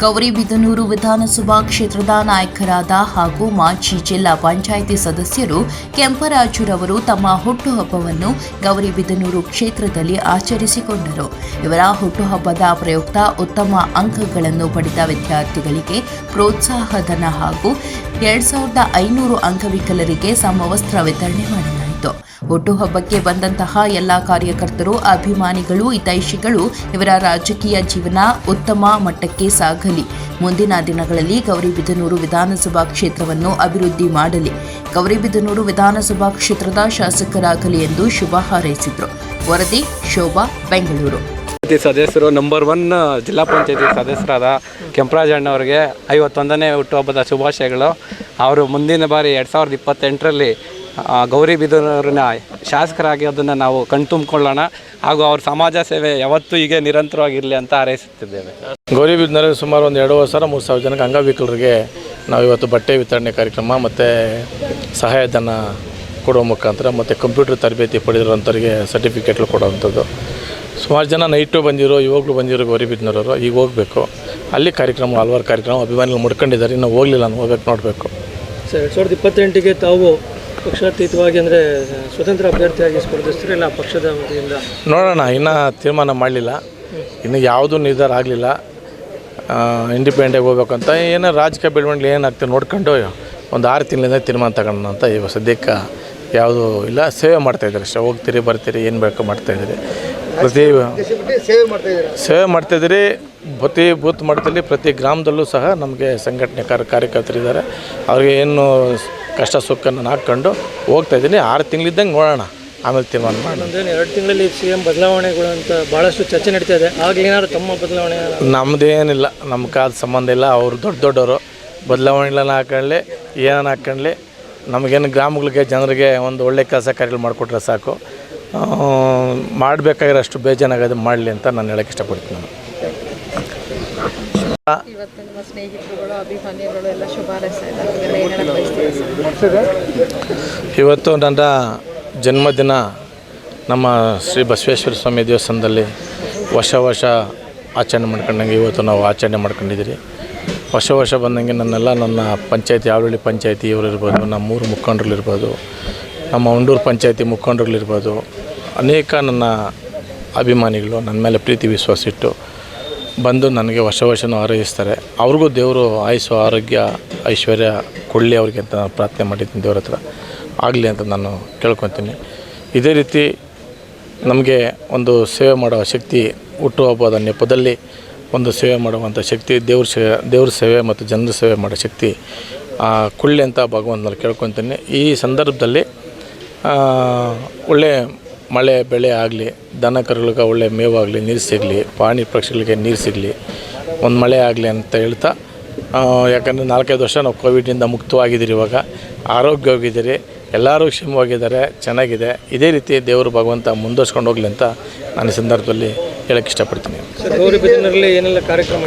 ಗೌರಿಬಿದನೂರು ವಿಧಾನಸಭಾ ಕ್ಷೇತ್ರದ ನಾಯಕರಾದ ಹಾಗೂ ಮಾಜಿ ಜಿಲ್ಲಾ ಪಂಚಾಯಿತಿ ಸದಸ್ಯರು ಕೆಂಪರಾಜುರವರು ತಮ್ಮ ಹುಟ್ಟುಹಬ್ಬವನ್ನು ಗೌರಿಬಿದನೂರು ಕ್ಷೇತ್ರದಲ್ಲಿ ಆಚರಿಸಿಕೊಂಡರು. ಇವರ ಹುಟ್ಟುಹಬ್ಬದ ಪ್ರಯುಕ್ತ ಉತ್ತಮ ಅಂಕಗಳನ್ನು ಪಡೆದ ವಿದ್ಯಾರ್ಥಿಗಳಿಗೆ ಪ್ರೋತ್ಸಾಹಧನ ಹಾಗೂ ಎರಡ್ ಸಾವಿರದ ಐನೂರು ಅಂಗವಿಕಲರಿಗೆ ಸಮವಸ್ತ್ರ ವಿತರಣೆ ಮಾಡಲಾಯಿತು ಹುಟ್ಟುಹಬ್ಬಕ್ಕೆ ಬಂದಂತಹ ಎಲ್ಲ ಕಾರ್ಯಕರ್ತರು, ಅಭಿಮಾನಿಗಳು, ಹಿತೈಷಿಗಳು ಇವರ ರಾಜಕೀಯ ಜೀವನ ಉತ್ತಮ ಮಟ್ಟಕ್ಕೆ ಸಾಗಲಿ. ಮುಂದಿನ ದಿನಗಳಲ್ಲಿ ಗೌರಿಬಿದನೂರು ವಿಧಾನಸಭಾ ಕ್ಷೇತ್ರವನ್ನು ಅಭಿವೃದ್ಧಿ ಮಾಡಲಿ. ಗೌರಿಬಿದನೂರು ವಿಧಾನಸಭಾ ಕ್ಷೇತ್ರದ ಶಾಸಕರಾಗಲಿ ಎಂದು ಶುಭ ಹಾರೈಸಿದರು. ವರದಿ, ಶೋಭಾ, ಬೆಂಗಳೂರು. ಸದಸ್ಯರು ನಂಬರ್ ಒನ್ ಜಿಲ್ಲಾ ಪಂಚಾಯತಿ ಸದಸ್ಯರಾದ ಕೆಂಪರಾಜಣ್ಣ ಅವರಿಗೆ ಐವತ್ತೊಂದನೇ ಹುಟ್ಟುಹಬ್ಬದ ಶುಭಾಶಯಗಳು. ಅವರು ಮುಂದಿನ ಬಾರಿ ಎರಡು ಸಾವಿರದ ಇಪ್ಪತ್ತೆಂಟರಲ್ಲಿ ಗೌರಿಬಿದನೂರಿನ ಶಾಸಕರಾಗಿ ಅದನ್ನು ನಾವು ಕಣ್ತುಂಬಿಕೊಳ್ಳೋಣ. ಹಾಗೂ ಅವ್ರ ಸಮಾಜ ಸೇವೆ ಯಾವತ್ತೂ ಹೀಗೆ ನಿರಂತರವಾಗಿರಲಿ ಅಂತ ಹಾರೈಸುತ್ತಿದ್ದೇವೆ. ಗೌರಿಬಿದನೂರಲ್ಲಿ ಸುಮಾರು ಒಂದು ಎರಡೂವರೆ ಸಾವಿರ ಮೂರು ಸಾವಿರ ಜನಕ್ಕೆ ಅಂಗವಿಕಲರಿಗೆ ನಾವು ಇವತ್ತು ಬಟ್ಟೆ ವಿತರಣೆ ಕಾರ್ಯಕ್ರಮ ಮತ್ತು ಸಹಾಯಧನ ಕೊಡುವ ಮುಖಾಂತರ ಮತ್ತು ಕಂಪ್ಯೂಟರ್ ತರಬೇತಿ ಪಡೆದಿರೋಂಥವ್ರಿಗೆ ಸರ್ಟಿಫಿಕೇಟ್ಗಳು ಕೊಡೋವಂಥದ್ದು. ಸುಮಾರು ಜನ ನೈಟು ಬಂದಿರೋ ಇವಾಗಲೂ ಬಂದಿರೋ ಗೌರಿಬಿದನೂರವರು ಈಗ ಹೋಗಬೇಕು. ಅಲ್ಲಿ ಕಾರ್ಯಕ್ರಮ ಹಲವಾರು ಕಾರ್ಯಕ್ರಮ ಅಭಿಮಾನಿಗಳು ಮುಡ್ಕೊಂಡಿದ್ದಾರೆ. ಇನ್ನೂ ಹೋಗಲಿಲ್ಲ ನಾನು ಹೋಗ್ಬೇಕು ನೋಡಬೇಕು. ಸರ್ ಎರಡು ಸಾವಿರದ ಇಪ್ಪತ್ತೆಂಟಿಗೆ ತಾವು ಪಕ್ಷಾತೀತವಾಗಿ ಅಂದರೆ ಸ್ವತಂತ್ರ ಅಭ್ಯರ್ಥಿಯಾಗಿ ಸ್ಪರ್ಧಿಸ್ತೀರಿ ಇಲ್ಲ ಪಕ್ಷದ ವತಿಯಿಂದ? ನೋಡೋಣ, ಇನ್ನೂ ತೀರ್ಮಾನ ಮಾಡಲಿಲ್ಲ. ಇನ್ನು ಯಾವುದೂ ನಿರ್ಧಾರ ಆಗಲಿಲ್ಲ. ಇಂಡಿಪೆಂಡೆಂಟಾಗಿ ಹೋಗ್ಬೇಕಂತ ಏನೋ ರಾಜಕೀಯ ಬೆಳವಣಿಗೆ ಏನಾಗ್ತದೆ ನೋಡ್ಕೊಂಡು ಒಂದು ಆರು ತಿಂಗಳಿಂದ ತೀರ್ಮಾನ ತಗೊಳ್ಳೋಣ ಅಂತ ಇವಾಗ ಸದ್ಯಕ್ಕೆ ಯಾವುದೂ ಇಲ್ಲ, ಸೇವೆ ಮಾಡ್ತಾಯಿದ್ದಾರೆ ಅಷ್ಟೇ. ಹೋಗ್ತೀರಿ, ಬರ್ತೀರಿ, ಏನು ಬೇಕು ಮಾಡ್ತಾಯಿದ್ದೀರಿ ಪ್ರತಿ ಸೇವೆ ಮಾಡ್ತಾಯಿದ್ದೀರಿ ಪ್ರತಿ ಬೂತ್ ಮಟ್ಟದಲ್ಲಿ ಪ್ರತಿ ಗ್ರಾಮದಲ್ಲೂ ಸಹ ನಮಗೆ ಸಂಘಟನೆ ಕಾರ್ಯ ಕಾರ್ಯಕರ್ತರಿದ್ದಾರೆ. ಅವ್ರಿಗೆ ಏನು ಕಷ್ಟ ಸುಖನ ಹಾಕ್ಕೊಂಡು ಹೋಗ್ತಾಯಿದ್ದೀನಿ ಆರು ತಿಂಗಳಿದ್ದಂಗೆ ನೋಡೋಣ. ಆಮೇಲೆ ತೀರ್ಮಾನ ಒಂದೇನು ಎರಡು ತಿಂಗಳಲ್ಲಿ ಸಿ ಎಂ ಬದಲಾವಣೆಗಳು ಅಂತ ಭಾಳಷ್ಟು ಚರ್ಚೆ ನಡೀತಾ ಇದೆ. ಆಗ್ಲೇನಾದ್ರು ತಮ್ಮ ಬದಲಾವಣೆ ನಮ್ಮದೇನಿಲ್ಲ ನಮ್ಮ ಕಾದ ಸಂಬಂಧ ಇಲ್ಲ. ಅವರು ದೊಡ್ಡ ದೊಡ್ಡವರು. ಬದಲಾವಣೆಗಳನ್ನ ಹಾಕೊಳ್ಳಿ ಏನನ್ನ ಹಾಕ್ಕೊಳ್ಳಿ ನಮಗೇನು ಗ್ರಾಮಗಳಿಗೆ ಜನರಿಗೆ ಒಂದು ಒಳ್ಳೆ ಕೆಲಸ ಕಾರ್ಯಗಳು ಮಾಡಿಕೊಟ್ರೆ ಸಾಕು. ಮಾಡಬೇಕಾಗಿರೋಷ್ಟು ಬೇಜಾನಾಗೋದು ಮಾಡಲಿ ಅಂತ ನಾನು ಹೇಳೋಕ್ಕೆ ಇಷ್ಟಪಡ್ತೀನಿ ನಾನು. ಇವತ್ತು ನಿಮ್ಮ ಸ್ನೇಹಿತರುಗಳು ಅಭಿಮಾನಿಗಳು ಎಲ್ಲ ಇದ್ದಾರೆ? ಇವತ್ತು ನನ್ನ ಜನ್ಮದಿನ ನಮ್ಮ ಶ್ರೀ ಬಸವೇಶ್ವರ ಸ್ವಾಮಿ ದೇವಸ್ಥಾನದಲ್ಲಿ ವರ್ಷ ವರ್ಷ ಆಚರಣೆ ಮಾಡ್ಕೊಂಡಂಗೆ ಇವತ್ತು ನಾವು ಆಚರಣೆ ಮಾಡ್ಕೊಂಡಿದ್ದೀರಿ ವರ್ಷ ವರ್ಷ ಬಂದಂಗೆ ನನ್ನೆಲ್ಲ ನನ್ನ ಪಂಚಾಯತಿ ಯಾವಳ್ಳಿ ಪಂಚಾಯತಿ ಇವರಿರ್ಬೋದು ನಮ್ಮ ಮೂರು ಮುಖಂಡರುಗಳಿರ್ಬೋದು ನಮ್ಮ ಉಂಡೂರು ಪಂಚಾಯತಿ ಮುಖಂಡರುಗಳಿರ್ಬೋದು ಅನೇಕ ನನ್ನ ಅಭಿಮಾನಿಗಳು ನನ್ನ ಮೇಲೆ ಪ್ರೀತಿ ವಿಶ್ವಾಸ ಇಟ್ಟು ಬಂದು ನನಗೆ ವರ್ಷ ವರ್ಷನೂ ಆರೈಸ್ತಾರೆ ಅವ್ರಿಗೂ ದೇವರು ಆಯಸ್ಸು, ಆರೋಗ್ಯ, ಐಶ್ವರ್ಯ ಕೊಡಲಿ ಅವ್ರಿಗೆ ಅಂತ ನಾನು ಪ್ರಾರ್ಥನೆ ಮಾಡಿದ್ದೀನಿ ದೇವ್ರ ಹತ್ರ. ಆಗಲಿ ಅಂತ ನಾನು ಕೇಳ್ಕೊತೀನಿ. ಇದೇ ರೀತಿ ನಮಗೆ ಒಂದು ಸೇವೆ ಮಾಡುವ ಶಕ್ತಿ ಹುಟ್ಟುಹಬ್ಬದ ನೆಪದಲ್ಲಿ ಒಂದು ಸೇವೆ ಮಾಡುವಂಥ ಶಕ್ತಿ, ದೇವ್ರ ಸೇವೆ ದೇವ್ರ ಸೇವೆ ಮತ್ತು ಜನರ ಸೇವೆ ಮಾಡೋ ಶಕ್ತಿ ಕೊಡಲಿ ಅಂತ ಭಗವಂತನಲ್ಲಿ ಕೇಳ್ಕೊತೀನಿ. ಈ ಸಂದರ್ಭದಲ್ಲಿ ಒಳ್ಳೆ ಮಳೆ, ಬೆಳೆ ಆಗಲಿ, ದನ ಕರುಗಳಿಗೆ ಒಳ್ಳೆ ಮೇವಾಗಲಿ, ನೀರು ಸಿಗಲಿ, ಪ್ರಾಣಿ ಪಕ್ಷಿಗಳಿಗೆ ನೀರು ಸಿಗಲಿ, ಒಂದು ಮಳೆ ಆಗಲಿ ಅಂತ ಹೇಳ್ತಾ ಯಾಕಂದರೆ ನಾಲ್ಕೈದು ವರ್ಷ ನಾವು ಕೋವಿಡಿಂದ ಮುಕ್ತವಾಗಿದ್ದೀರಿ ಇವಾಗ. ಆರೋಗ್ಯವಾಗಿದ್ದೀರಿ, ಎಲ್ಲರೂ ಕ್ಷೇಮವಾಗಿದ್ದಾರೆ, ಚೆನ್ನಾಗಿದೆ. ಇದೇ ರೀತಿ ದೇವರು ಭಗವಂತ ಮುಂದುವರ್ಸ್ಕೊಂಡು ಹೋಗಲಿ ಅಂತ ನಾನು ಈ ಸಂದರ್ಭದಲ್ಲಿ ಹೇಳಕ್ಕೆ ಇಷ್ಟಪಡ್ತೀನಿ. ಏನೆಲ್ಲ ಕಾರ್ಯಕ್ರಮ